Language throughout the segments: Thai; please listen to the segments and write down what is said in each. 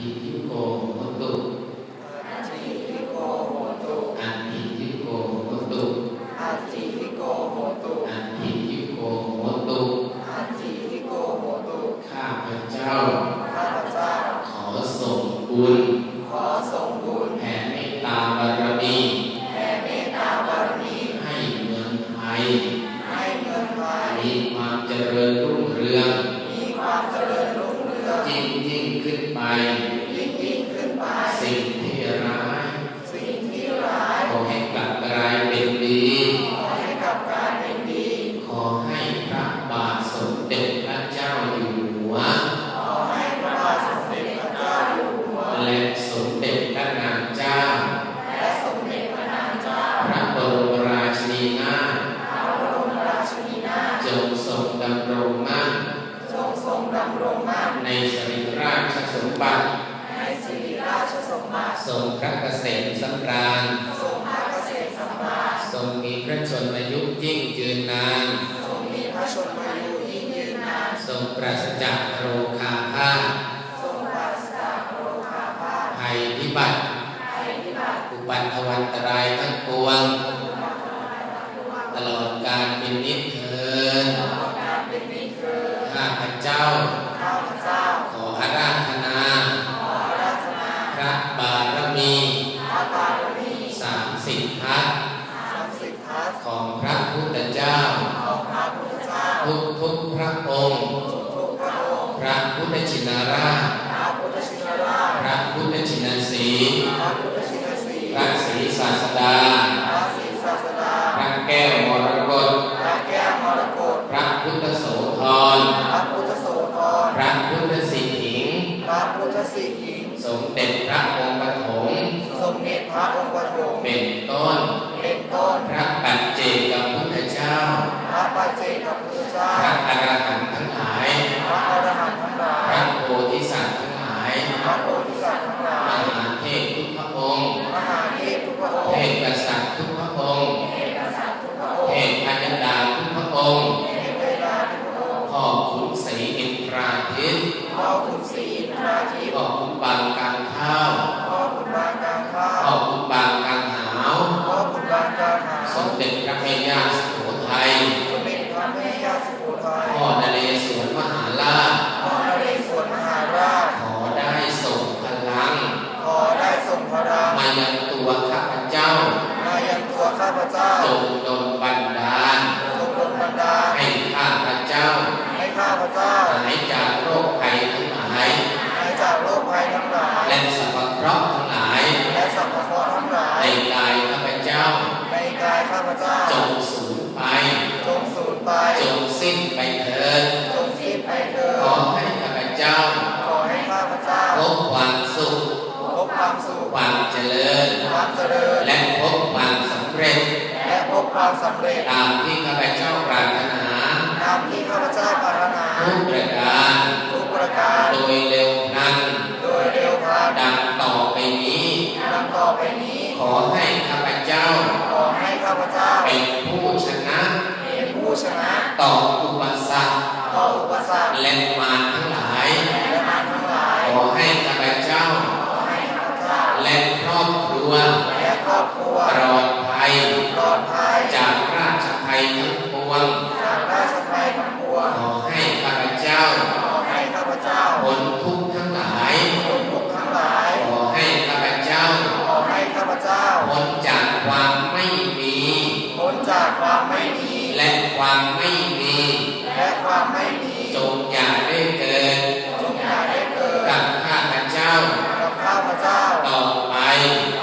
ทิยุโกโหตุอัตถิหิโกโหตุอันทิยุโกโหตุอัตถิหิโกโหตุอันทิยุโกโหตุอัตถิหิโกโหตุข้าพเจ้าข้าพเจ้า ขอส่งบุญขอส่งบุญแผ่เมตตาบารมีแผ่เมตตาบารมีให้เมืองไทยให้เมืองไทยมีความเจริญรุ่งเรืองมีความเจริญรุ่งเรือง ยิ่งยิ่งขึ้นไป สรีราชสมบัติ ในสิริราชสมบัติ ทรงพระเกษมสำราญ ทรงพระเกษตรสำราญ ทรงมีพระชนมายุยิ่งยืนนาน ทรงมีพระชนมายุยิ่งยืนนาน ทรงปราศจากโรคาพาธทรงปราศจากโรคาพาธภัยพิบัติภัยพิบัติ อุปัตถวันตรายทั้งปวง ตลอดการเป็นนิจเทินตลอดการเป็นนิเกิดข้าพเจ้า ข้าพเจ้า ขออาราธนา ขออาราธนา พระบารมี พระบารมี สามสิบทัศน์ สามสิบทัศน์ ของพระพุทธเจ้า ของพระพุทธเจ้า ทุกทุกๆพระ องค์พระพุทธชินราชพระพุทธชินราช พระพุทธชินสีพระพุทธชินสีพระศรีศาสดาพระสีศาสดาพระแก้วมรกตพระแก้วมรกตพระพุทธโสธร พระพุทธโสธรพระพุทธสิหิงพระพุทธสิหิงสมเด็จ ขุนศรีอินทราทิตย์พ่อขุนศรีอินทราทิตย์พ่อขุนบางกลางข้าว พ่อขุนบางกลางข้าว พ่อขุนบางกลางหาว พ่อขุนบางกลางหา สมเด็จพระแม่ย่าสุโขทัย สมเด็จพระแม่ย่าสุโขทัย พ่อนเรศวรมหาราช พ่อนเรศวรมหาราช ขอได้ส่งพลัง ขอได้ส่งพระรา มายังตัวข้าพเจ้า มายังตัวข้าพเจ้า จงดลบันดาล จงดลบันดาล ให้ข้าพเจ้า ให้ข้าพเจ้า หายจากโรคภัยทั้งหลาย หายจากโรคภัยทั้งหลาย และสัพพเคราะห์ทั้งหลาย และสัพพะเคราะห์ทั้งหลาย ในกายข้าพเจ้า ในกายข้าพเจ้า จงสูญไป จงสูญไป จงสิ้นไปเถิด จงสิ้นไปเถิด ขอให้ข้าพเจ้า ขอให้ข้าพเจ้า พบความสุข พบความสุข ความเจริญ ความเจริญ และพบความสำเร็จ และพบความ สำเร็จ ตามที่ข้าพเจ้าปรารถนา ตามที่ข้าพเจ้าปรารถนา ทุกประการทุกประการ โดยเร็วพลันโดยเร็วพลันดังต่อไปนี้ดังต่อไปนี้ ขอให้ข้าพเจ้า ขอให้ข้าพเจ้า เป็นผู้ชนะ เป็นผู้ชนะ ต่ออุปสรรค ต่ออุปสรรค และมารทั้งหลาย และมารทั้งหลาย ขอให้ข้าพเจ้า ขอให้ข้าพเจ้า และคร อบครัวและครอบครัวปลอดภัยปลอดภัยจากราชภัยทั้งปวงจากราชภัยทั้งปวงขอให้ข้าพเจ้าขอให้ข้าพเจ้าพ้นทุกข์ทั้งหลายคนทุกข์ทั้งหลายขอให้ข้าพเจ้าขอให้ข้าพเจ้าพ้นจากความไม่มีพ้นจากความไม่มีและความไม่มีและความไม่มี จงอย่าได้เกิด จงอย่าได้เกิด กับข้าพเจ้า กับข้าพเจ้า ต่อไป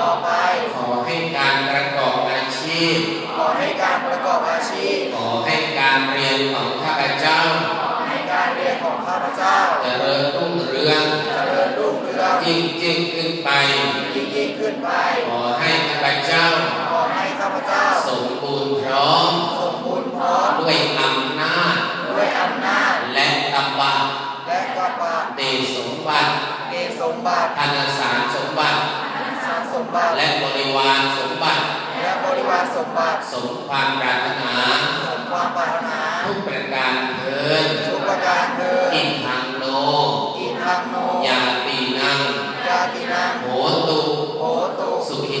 ต่อไป ขอให้การประกอบอาชีพ ขอให้การประกอบอาชีพ ขอให้การเรียนของข้าพเจ้า ขอให้การเรียนของข้าพเจ้า เจ ริญรุ่งเรืองเจริญรุ่งเรืองยิ่งยิ่งขึ้นไปยิ่งยิ่งขึ้นไป ขอให้ข้าพเจ้า ขอให้ข้าพเจ้า สมบูรณ์พร้อม สมบูรณ์พร้อม ด้วยอำนาจ ด้วยอำนาจ และตบะและกบฏเดชสมบัติเดชสมบัติธนสารสมบัติสารสมบัติ และบริวารสมบัติ และบริวารสมบัติ สมความปรารถนาสมความปรารถนาทุกประการเทินทุกประการเธออิทังโนอิทังโนยาตีนังย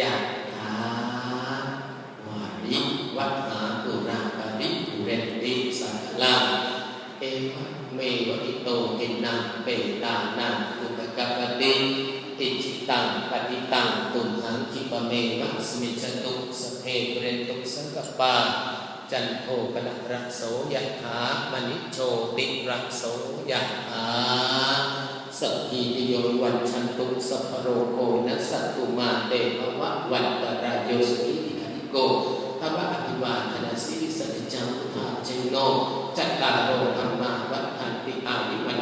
ยะถาวาริวัฏาปุราปาริปุเรนติสังลาเอวเมวะอิโตตินนังเปตานังตุตกะปติติจิตังปฏิตังตุมหังคิปเมวะสมิจตุสเพเรตุสังกปาจันโทกนัรักโสยถามณิโชติรักโสยถาสัพพีโยวันชันตุสัพโรโคนัสตุมา วภาวะวันตระยโยสมิติคณิโกทวะอภิวาทนาสิริสัจจังพุทธาเจโนจัตตารโรธรรมาวัฏฐานติอาวิวั